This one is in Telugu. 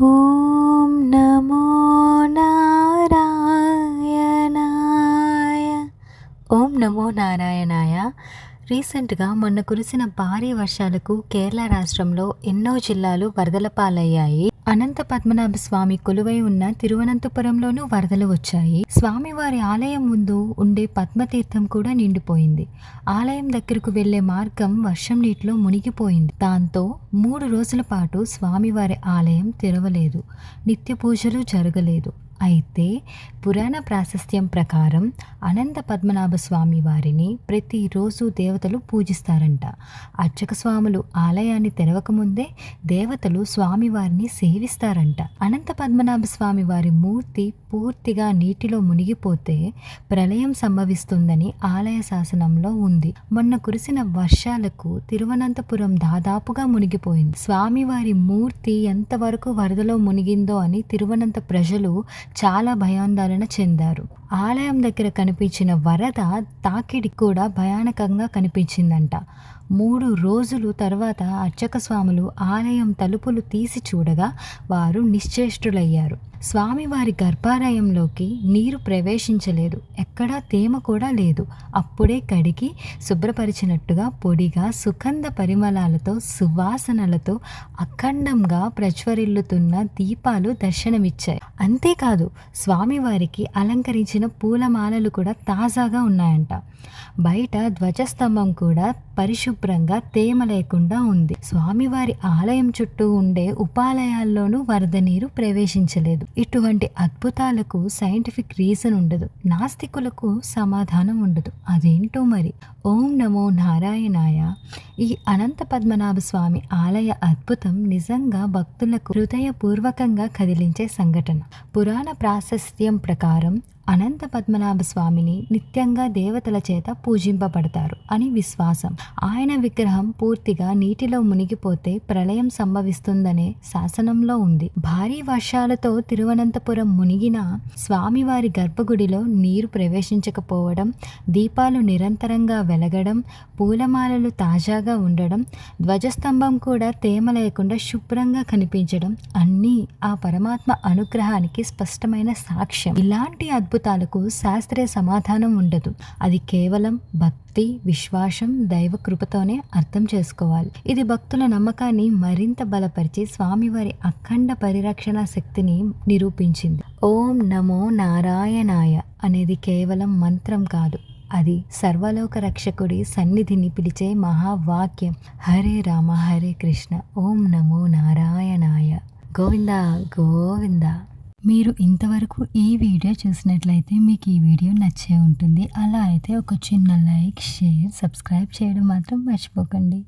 ఓం నమో నారాయణాయ. ఓం నమో నారాయణాయ. రీసెంట్గా మొన్న కురిసిన భారీ వర్షాలకు కేరళ రాష్ట్రంలో ఎన్నో జిల్లాలు వరదల పాలయ్యాయి. అనంత పద్మనాభ స్వామి కొలువై ఉన్న తిరువనంతపురంలోనూ వరదలు వచ్చాయి. స్వామివారి ఆలయం ముందు ఉండే పద్మతీర్థం కూడా నిండిపోయింది. ఆలయం దగ్గరకు వెళ్ళే మార్గం వర్షం నీటిలో మునిగిపోయింది. దాంతో మూడు రోజుల పాటు స్వామివారి ఆలయం తెరవలేదు. నిత్య పూజలు జరగలేదు. అయితే పురాణ ప్రాశస్త్యం ప్రకారం అనంత పద్మనాభ స్వామి వారిని ప్రతిరోజు దేవతలు పూజిస్తారంట. అర్చక స్వాములు ఆలయాన్ని తెరవకముందే దేవతలు స్వామివారిని సేవిస్తారంట. అనంత పద్మనాభ స్వామి వారి మూర్తి పూర్తిగా నీటిలో మునిగిపోతే ప్రళయం సంభవిస్తుందని ఆలయ శాసనంలో ఉంది. మొన్న కురిసిన వర్షాలకు తిరువనంతపురం దాదాపుగా మునిగిపోయింది. స్వామివారి మూర్తి ఎంతవరకు వరదలో మునిగిందో అని తిరువనంత ప్రజలు చాలా భయాందోళన చెందారు. ఆలయం దగ్గర కనిపించిన వరద తాకిడి కూడా భయానకంగా కనిపించిందంట. మూడు రోజులు తర్వాత అర్చక స్వాములు ఆలయం తలుపులు తీసి చూడగా వారు నిశ్చేష్టులయ్యారు. స్వామివారి గర్భాలయంలోకి నీరు ప్రవేశించలేదు. ఎక్కడా తేమ కూడా లేదు. అప్పుడే కడిగి శుభ్రపరిచినట్టుగా పొడిగా సుగంధ పరిమళాలతో సువాసనలతో అఖండంగా ప్రజ్వరిల్లుతున్న దీపాలు దర్శనమిచ్చాయి. అంతేకాదు స్వామివారికి అలంకరించిన పూలమాలలు కూడా తాజాగా ఉన్నాయంట. బయట ధ్వజస్తంభం కూడా పరిశుభ్రంగా తేమ లేకుండా ఉంది. స్వామివారి ఆలయం చుట్టూ ఉండే ఉపాలయాల్లోనూ వరద నీరు ప్రవేశించలేదు. ఇటువంటి అద్భుతాలకు సైంటిఫిక్ రీజన్ ఉండదు. నాస్తికులకు సమాధానం ఉండదు. అదేంటో మరి? ఓం నమో నారాయణాయ. ఈ అనంత పద్మనాభ స్వామి ఆలయ అద్భుతం నిజంగా భక్తులకు హృదయపూర్వకంగా కదిలించే సంఘటన. పురాణ ప్రాశస్త్యం ప్రకారం అనంత పద్మనాభ స్వామిని నిత్యంగా దేవతల చేత పూజింపబడతారు అని విశ్వాసం. ఆయన విగ్రహం పూర్తిగా నీటిలో మునిగిపోతే ప్రళయం సంభవిస్తుందనే శాసనంలో ఉంది. భారీ వర్షాలతో తిరువనంతపురం మునిగిన స్వామివారి గర్భగుడిలో నీరు ప్రవేశించకపోవడం దీపాలు నిరంతరంగా వెలగడం పూలమాలలు తాజాగా ఉండడం ధ్వజస్తంభం కూడా తేమ లేకుండా శుభ్రంగా కనిపించడం అన్నీ ఆ పరమాత్మ అనుగ్రహానికి స్పష్టమైన సాక్ష్యం. ఇలాంటి అద్భుతాలకు శాస్త్రీయ సమాధానం ఉండదు. అది కేవలం భక్తి విశ్వాసం దైవ కృపతోనే అర్థం చేసుకోవాలి. ఇది భక్తుల నమ్మకాన్ని మరింత బలపరిచి స్వామివారి అఖండ పరిరక్షణ శక్తిని నిరూపించింది. ఓం నమో నారాయణాయ అనేది కేవలం మంత్రం కాదు. అది సర్వలోక రక్షకుడి సన్నిధిని పిలిచే మహావాక్యం. హరే రామ హరే కృష్ణ. ఓం నమో నారాయణాయ. గోవింద గోవింద. మీరు ఇంతవరకు ఈ వీడియో చూసినట్లయితే మీకు ఈ వీడియో నచ్చే ఉంటుంది. అలా అయితే ఒక చిన్న లైక్ షేర్ సబ్స్క్రైబ్ చేయడం మాత్రం మర్చిపోకండి.